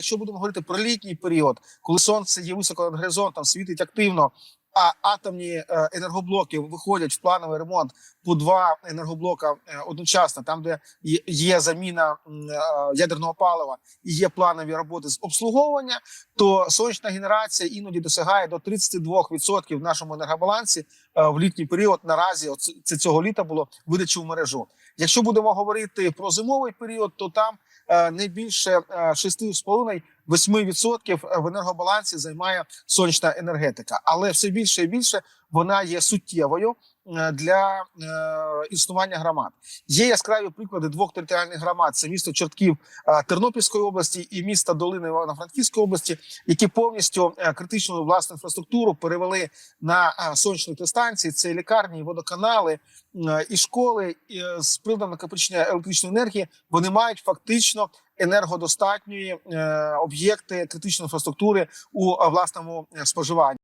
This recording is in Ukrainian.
Якщо будемо говорити про літній період, коли сонце є високо над горизонтом, світить активно, а атомні е, енергоблоки виходять в плановий ремонт по два енергоблока е, одночасно, там де є заміна е, ядерного палива і є планові роботи з обслуговування, то сонячна генерація іноді досягає до 32% в нашому енергобалансі в літній період. Наразі це цього літа було видачу в мережу. Якщо будемо говорити про зимовий період, то там не більше 6,5%. 8% в енергобалансі займає сонячна енергетика, але все більше і більше вона є суттєвою е, для е, існування громад. Є яскраві приклади двох територіальних громад: це місто Чортків е, Тернопільської області і місто Долини Івано-Франківської області, які повністю критичну власну інфраструктуру перевели на сонячні станції. Це лікарні, водоканали і школи і, з приладом накопичення електричної енергії. Вони мають фактично енергодостатньої е, об'єкти критичної інфраструктури у власному споживанні.